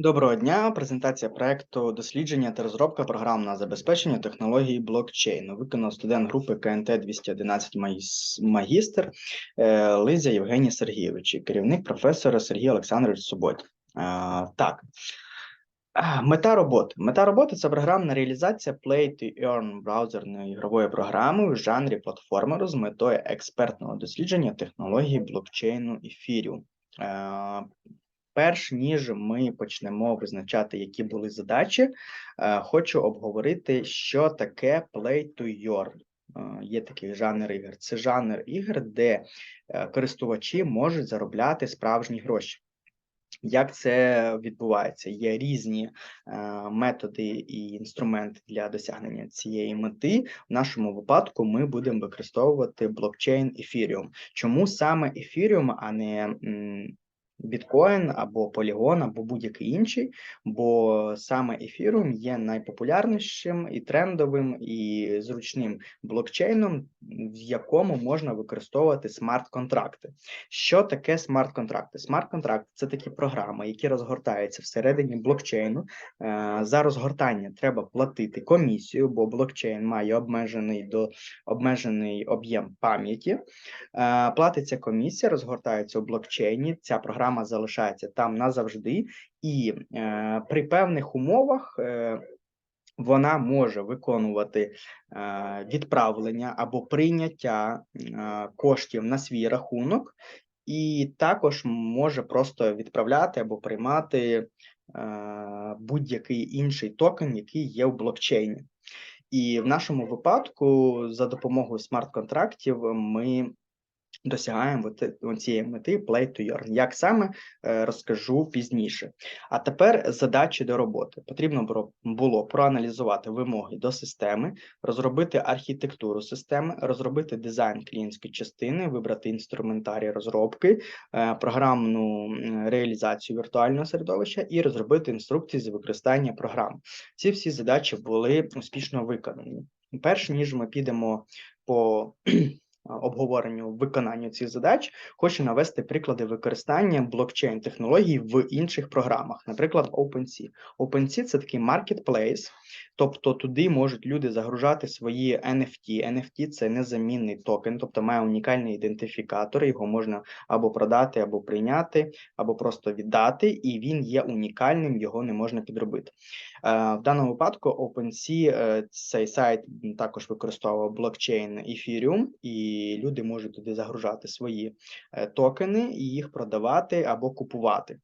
Доброго дня. Презентація проекту дослідження та розробка програмного забезпечення технології блокчейну. Виконав студент групи КНТ 211 магістр е, Лизя Євгеній Сергійович, і керівник професора Сергій Олександрович Суботь. Е, Так. Мета роботи. Мета роботи це програмна реалізація Play to Earn браузерної ігрової програми в жанрі платформеру з метою експертного дослідження технології блокчейну Ethereum. Перш ніж ми почнемо визначати, які були задачі, е, хочу обговорити, що таке Play to Earn. Е, Є такий жанр ігор. Це жанр ігор, де е, користувачі можуть заробляти справжні гроші. Як це відбувається? Є різні методи і інструменти для досягнення цієї мети. В нашому випадку ми будемо використовувати блокчейн Ethereum. Чому саме Ethereum, а не біткоін або Polygon, або будь-який інший? Бо саме Ethereum є найпопулярнішим і трендовим і зручним блокчейном, в якому можна використовувати смарт-контракти. Що таке смарт-контракти? Смарт-контракти це такі програми, які розгортаються всередині блокчейну. Е, За розгортання треба платити комісію, бо блокчейн має обмежений до обмежений об'єм пам'яті. Е, Платиться комісія, розгортається у блокчейні. Ця програма залишається там назавжди, і е, при певних умовах. е, вона може виконувати е, відправлення або прийняття е, коштів на свій рахунок, і також може просто відправляти або приймати е, будь-який інший токен, який є в блокчейні. І в нашому випадку, за допомогою смарт-контрактів, ми досягаємо цієї мети Play to Earn. Як саме е, розкажу пізніше. А тепер задачі до роботи. Потрібно було проаналізувати вимоги до системи, розробити архітектуру системи, розробити дизайн клієнтської частини, вибрати інструментарій розробки, е, програмну реалізацію віртуального середовища і розробити інструкції з використання програм. Ці всі задачі були успішно виконані. Перш ніж ми підемо по обговоренню виконанню цих задач, хочу навести приклади використання блокчейн технологій в інших програмах, наприклад, OpenSea. OpenSea – це такий marketplace, тобто туди можуть люди загружати свої NFT. NFT – це незамінний токен, тобто має унікальний ідентифікатор, його можна або продати, або прийняти, або просто віддати, і він є унікальним, його не можна підробити. Е, В даному випадку OpenSea е, цей сайт також використовував блокчейн Ethereum, і люди можуть туди загружати свої е, токени і їх продавати або купувати.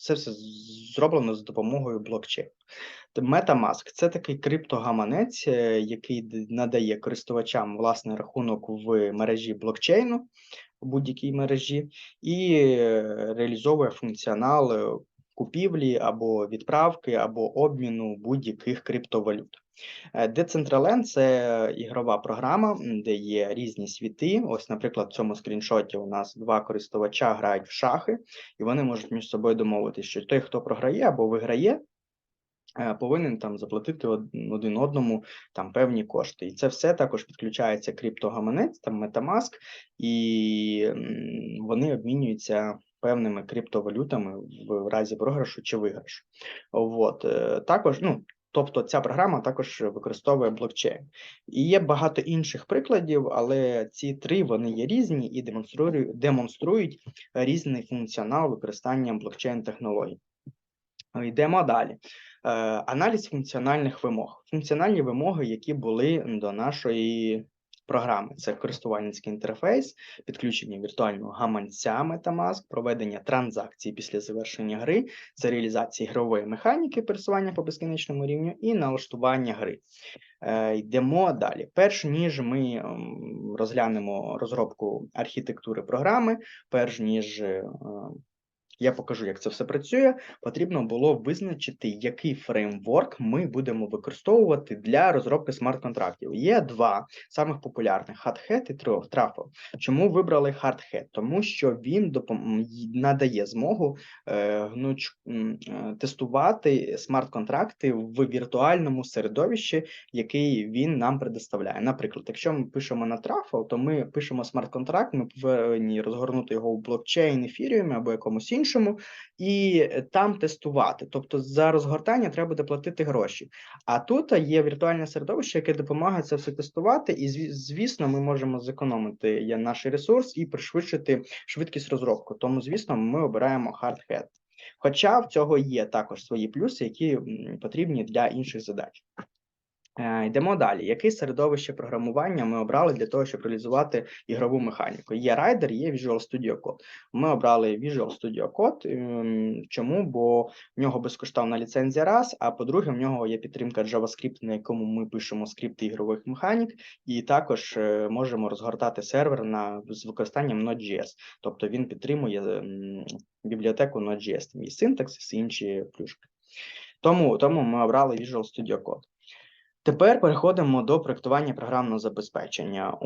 Це все зроблено за допомогою блокчейну. MetaMask – це такий криптогаманець, е, який надає користувачам власний рахунок в мережі блокчейну, у будь-якій мережі, і е, реалізовує функціонал купівлі або відправки, або обміну будь-яких криптовалют. Е, Decentraland – це ігрова програма, де є різні світи. Ось, наприклад, в цьому скріншоті у нас два користувача грають в шахи, і вони можуть між собою домовитися, що той, хто програє або виграє, е, повинен там заплатити один одному там певні кошти. І це все також підключається криптогаманець, там MetaMask, і вони обмінюються певними криптовалютами в разі програшу чи виграшу. От е, також, ну. Тобто ця програма також використовує блокчейн. І є багато інших прикладів, але ці три вони є різні і демонструють, демонструють різний функціонал використання блокчейн-технологій. Йдемо далі. Е, Аналіз функціональних вимог. Функціональні вимоги, які були до нашої програми, це користувальницький інтерфейс, підключення віртуального гаманця MetaMask, проведення транзакцій після завершення гри, це реалізація ігрової механіки, пересування по безкінечному рівню і налаштування гри. Е, Йдемо далі. Перш ніж ми ем, розглянемо розробку архітектури програми, перш ніж е, я покажу, як це все працює. Потрібно було визначити, який фреймворк ми будемо використовувати для розробки смарт-контрактів. Є два самих популярних: Hardhat і Truffle. Чому вибрали Hardhat? Тому що він допом... надає змогу е, гнуч... е, тестувати смарт-контракти в віртуальному середовищі, який він нам предоставляє. Наприклад, якщо ми пишемо на Truffle, то ми пишемо смарт-контракт, ми повинні розгорнути його в блокчейн, Ethereum або якомусь іншому. Іншому, і е, там тестувати. Тобто за розгортання треба буде платити гроші. А тут є віртуальне середовище, яке допомагає це все тестувати, і звісно, ми можемо зекономити є наш ресурс і пришвидшити швидкість розробки. Тому, звісно, ми обираємо Hardhead. Хоча в цього є також свої плюси, які потрібні для інших задач. Е, Йдемо далі. Яке середовище програмування ми обрали для того, щоб реалізувати ігрову механіку? Є Rider, є Visual Studio Code. Ми обрали Visual Studio Code. ем, Чому? Бо в нього безкоштовна ліцензія раз, а по-друге, в нього є підтримка JavaScript, на якому ми пишемо скрипти ігрових механік, і також е, можемо розгортати сервер на з використанням Node.js. Тобто він підтримує ем, бібліотеку Node.js, там є і інші плюшки. Тому, тому ми обрали Visual Studio Code. Тепер переходимо до проектування програмного забезпечення.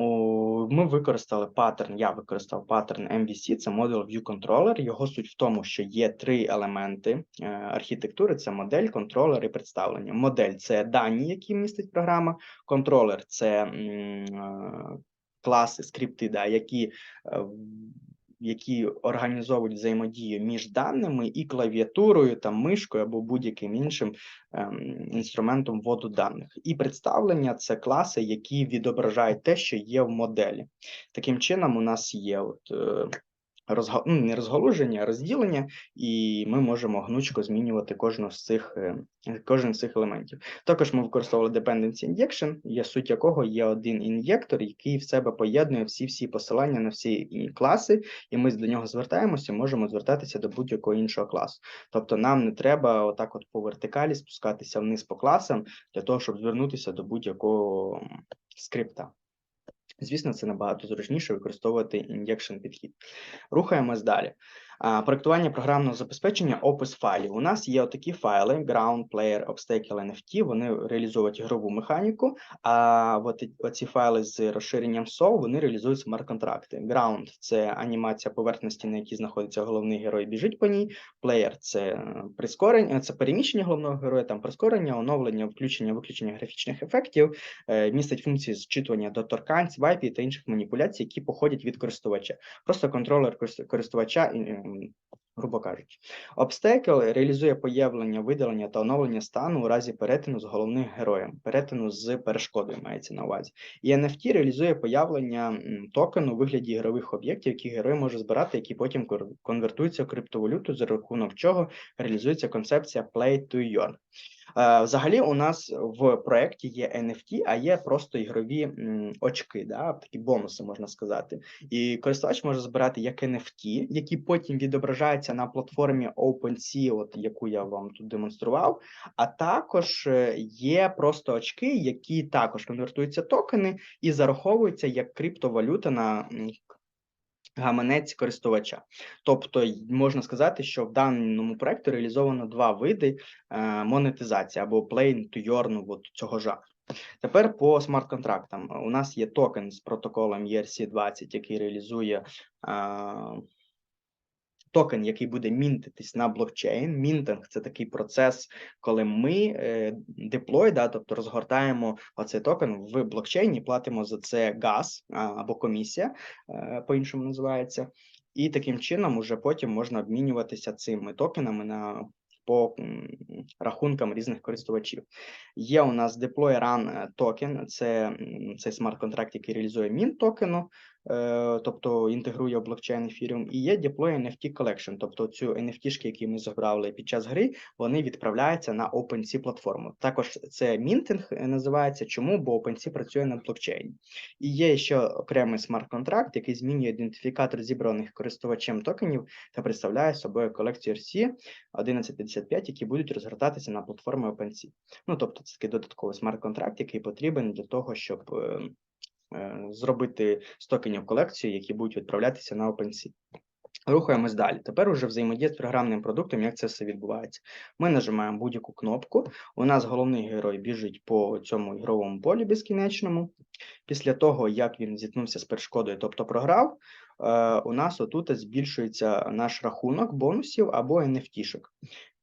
Ми використали паттерн, я використав паттерн MVC, це Model View Controller. Його суть в тому, що є три елементи е, архітектури: це модель, контролер і представлення. Модель це дані, які містить програма. Контролер це е, класи, скрипти, да, які е, які організовують взаємодію між даними і клавіатурою, там мишкою або будь-яким іншим ем, інструментом вводу даних. І представлення це класи, які відображають те, що є в моделі. Таким чином, у нас є от, е, розга... ну, не розгалуження, а розділення, і ми можемо гнучко змінювати кожну з цих, е, кожен з цих елементів. Також ми використовували dependency injection, є суть якого є один ін'єктор, який в себе поєднує всі-всі посилання на всі класи, і ми до нього звертаємося, можемо звертатися до будь-якого іншого класу. Тобто нам не треба отак от по вертикалі спускатися вниз по класам для того, щоб звернутися до будь-якого скрипта. Звісно, це набагато зручніше використовувати ін'єкшн підхід. Рухаємось далі. Проектування програмного забезпечення, опис файлів. У нас є отакі файли: Ground, Player, Obstacle, NFT. Вони реалізовують ігрову механіку. А от оці файли з розширенням SOA, вони реалізують смарт-контракти. Ground – це анімація поверхності, на якій знаходиться головний герой, біжить по ній. Player – це е, прискорення, це переміщення головного героя, там прискорення, оновлення, включення, виключення графічних ефектів, е, містить функції зчитування доторкань, свайпів та інших маніпуляцій, які походять від користувача. Просто контролер корис- користувача, грубо кажучи. Обстекл реалізує появлення, видалення та оновлення стану у разі перетину з головним героєм, перетину з перешкодою мається на увазі. І NFT реалізує появлення токену у вигляді ігрових об'єктів, які герой може збирати, які потім конвертуються в криптовалюту, за рахунок чого реалізується концепція Play to Earn. Е, Взагалі, у нас в проєкті є NFT, а є просто ігрові очки, да, такі бонуси, можна сказати. І користувач може збирати як NFT, які потім відображаються на платформі OpenSea, от яку я вам тут демонстрував. А також е, є просто очки, які також конвертуються токени і зараховуються як криптовалюта на гаманець користувача. Тобто можна сказати, що в даному проєкті реалізовано два види е, монетизації або plain to earn от цього жанру. Тепер по смарт-контрактам. У нас є токен з протоколом ERC-20, який реалізує е, токен, який буде мінтитись на блокчейн. Мінтинг це такий процес, коли ми е, деплой, да, тобто розгортаємо оцей токен в блокчейні, платимо за це газ або комісія, е, по-іншому називається. І таким чином уже потім можна обмінюватися цими токенами на по рахункам різних користувачів. Є у нас deploy run токен, це цей смарт-контракт, який реалізує мін токену, тобто інтегрує блокчейн Ethereum, і є deploy NFT collection, тобто цю NFT-шки, які ми забрали під час гри, вони відправляються на OpenSea платформу. Також це мінтинг е, називається. Чому? Бо OpenSea працює на блокчейні. І є ще окремий смарт-контракт, який змінює ідентифікатор зібраних користувачем токенів та представляє собою колекцію RC 1155, які будуть розгортатися на платформі OpenSea. Ну тобто, це такий додатковий смарт-контракт, який потрібен для того, щоб е, е, зробити з токенів колекцію, які будуть відправлятися на OpenSea. Рухаємось далі. Тепер уже взаємодія з програмним продуктом, як це все відбувається. Ми нажимаємо будь-яку кнопку. У нас головний герой біжить по цьому ігровому полі безкінечному. Після того, як він зіткнувся з перешкодою, тобто програв, е, у нас отут збільшується наш рахунок бонусів або NFT-шок.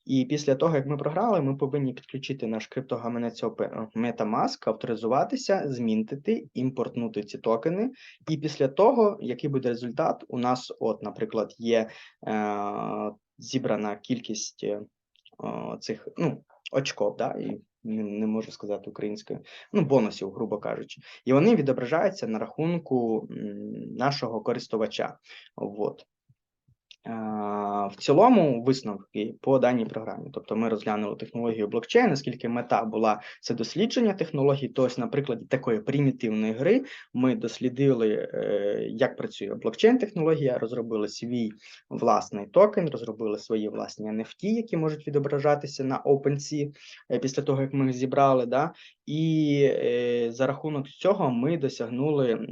І після того, як ми програли, ми повинні підключити наш криптогаманець Опе- MetaMask, авторизуватися, змінтити, імпортнути ці токени. І після того, який буде результат, у нас, от, наприклад, є е, зібрана кількість е, цих ну, очков, да, і не можу сказати українською, ну, бонусів, грубо кажучи. І вони відображаються на рахунку нашого користувача. От. Е, В цілому висновки по даній програмі. Тобто ми розглянули технологію блокчейн, оскільки мета була це дослідження технологій. То ось на прикладі такої примітивної гри ми дослідили, е, як працює блокчейн-технологія, розробили свій власний токен, розробили свої власні NFT, які можуть відображатися на OpenSea е, після того, як ми їх зібрали. Да? І е, за рахунок цього ми досягнули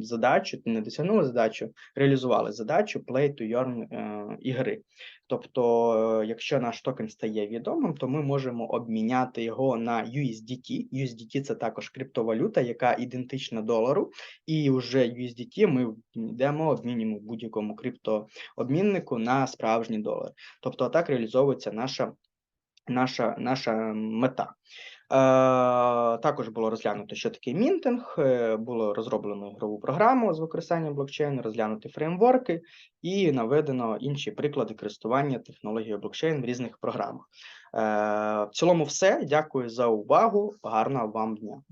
задачу, не досягнули задачу, реалізували задачу play to earn е, ігри. Тобто, е, якщо наш токен стає відомим, то ми можемо обміняти його на USDT. USDT – це також криптовалюта, яка ідентична долару, і вже USDT ми йдемо, обмінюємо в будь-якому криптообміннику на справжні долари. Тобто, так реалізовується наша, наша, наша мета. Е, також було розглянуто, що таке мінтинг, е, було розроблено ігрову програму з використанням блокчейну, розглянуті фреймворки і наведено інші приклади користування технологією блокчейн в різних програмах. Е, в цілому, все. Дякую за увагу. Гарного вам дня.